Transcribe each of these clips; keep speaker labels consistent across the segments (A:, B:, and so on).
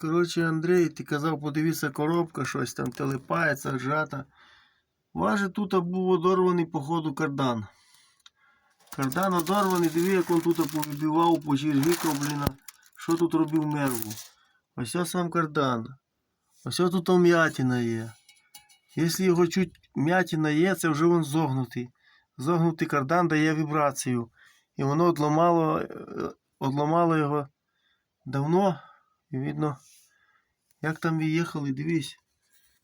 A: Коротше, Андрій, ти казав, подивися, коробка, щось там телепається, зжата. Важе тут був одорваний, походу, кардан. Кардан одорваний, диви, як він тут повибивав, почервікав, блін. Що тут робив мерву? Ось сам кардан. Ось тут м'ятина є. Якщо його чуть м'ятина є, це вже він зогнутий. Зогнутий кардан дає вібрацію. І воно одламало, е, одламало його давно. І видно, як там виїхали, дивись.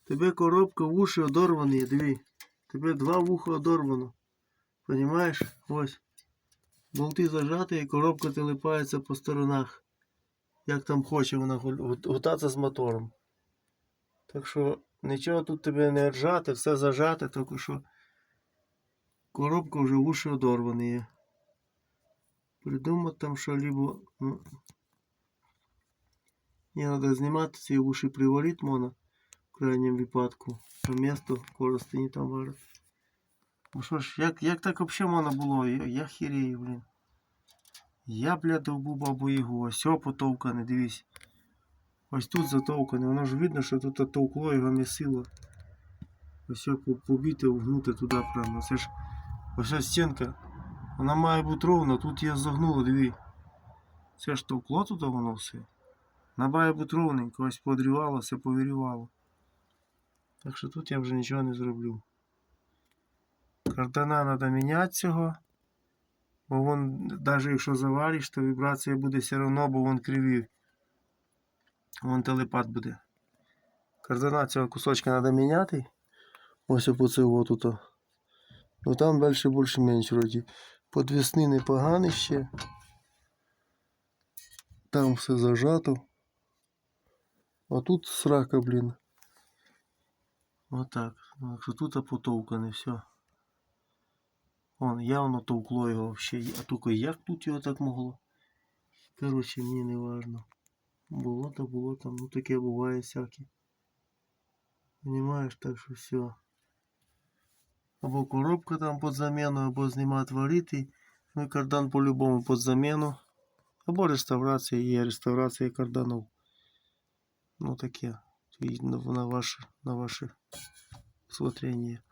A: Тебе коробка в уші одорвані, диви. Тебе два вуха одорвано. Понимаєш? Ось. Болти зажаті і коробка телепається по сторонах. Як там хоче вона гу- гутатися з мотором. Так що нічого тут тебе не ржати, все зажате, тільки що коробка вже в уші одорвані є. Придумати там що-либо. Ну, не треба знімати ці уші приварити можна в крайньому випадку. То місто коростені там варить. Ну що ж, як, як так взагалі можна було? Я, я хірію, блін. Я, бля, довбу бабу Ягу. Ось потовкане, дивись. Ось тут затовкане. Воно ж видно, що тут товкло його місило. Ось побіте, вгнуте туди прямо. Це ж ось стінка. Вона має бути ровна, тут я загнуло, диви. Це ж товкло туди воно все. Вона має бути ровненько, ось подрівало, все повірювало. Так що тут я вже нічого не зроблю. Кардана треба міняти цього. Бо вон, навіть якщо завариш, то вібрація буде все одно, бо він кривий. Вон телепат буде. Кардана цього кусочка треба міняти. Ось по цього тут. Ну там далі більш-менш вроді. Подвісний непоганий ще. Там все зажато. А тут срака, блін. Отак. Ну, так що тут потовкане все. Вон, явно товкло його вообще. А тільки як тут його так могло? Короче, мені не важно. Було то було там, ну таке буває всяке. Понимаєш, так що все. Або коробка там під заміну, або знімати варити. Ну і кардан по-любому під заміну. Або реставрація, є реставрація карданів. Ну таке. На ваше, на ваше усмотрение.